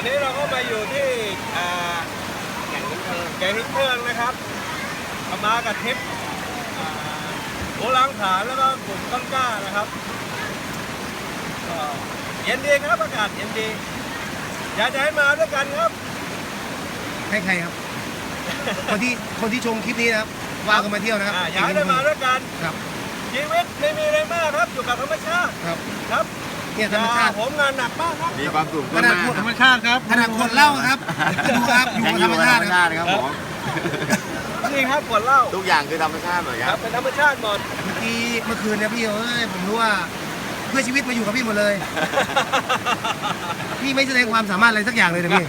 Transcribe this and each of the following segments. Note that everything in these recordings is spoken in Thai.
วันนี้เราก็มาอยู่ที่แกงทิพเทิงนะครับมากับทิพโอล้างผานแล้วก็กลุ่มต้นกล้านะครับเย็นดีครับอากาศเย็นดี อยากจะให้มาด้วยกันครับใครๆครับ คนที่คนที่ชมคลิปนี้นะครับว่ากันมาเที่ยวนะครับอยากได้มาด้วยกันครับชีวิตไม่มีอะไรมากครับอยู่กับธรรมชาติครับครับ เนี่ยธรรมชาติอย่ผมงานหนักมากครับมีความสุขขก็นาดมากพวกธรรมชาติครับขนาดคนเล่าครับดูครับอยู่ยังกับอธรรยู่มกับธรชารติมครับชาติครับผมนี่ครับขวดเหล้าทุกอย่างคือธรรมชาติหมดคครัรับบเป็นธรรมชาติหมดเมื่อกี้เมื่อคืนเนี่ยพี่เอ้ยผมรู้ว่าเพื่อชีวิตมาอยู่กับพี่หมดเลย พี่ไม่แสดงความสามารถอะไรสักอย่างเลยนะพี่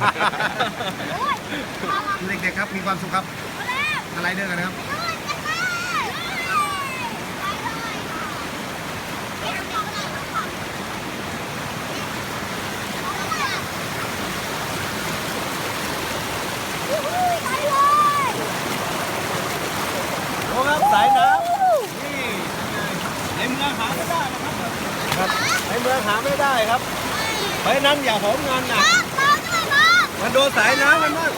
เด็กๆครับมีความสุขครับอะไรเด้อกันนะครับ โอ้ครับ สายน้ำนี่ในเมืองหาไม่ได้นะครับครับในเมืองหาไม่ได้ครับ เพราะฉะนั้นอย่าโหมงานหนักมันโดนสายน้ำมันบ้าง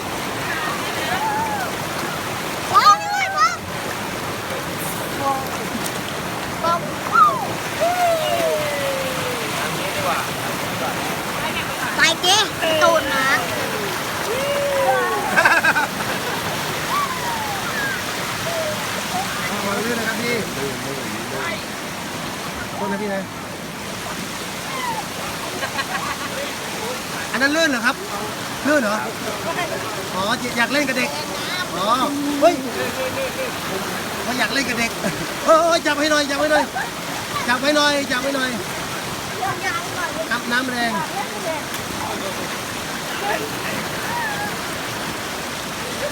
ไปเจ๊ตูนนะ มาเรื่อยนะครับพี่คนนะพี่นะอันนั้นเลื่อนเหรอครับเลื่อนเหรออ๋ออยากเล่นกับเด็กอ๋อเฮ้ยเขาอยากเล่นกับเด็กเออจับให้หน่อยจับให้หน่อยจับให้หน่อยจับให้หน่อยครับน้ำแรง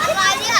อะไรเนี่ย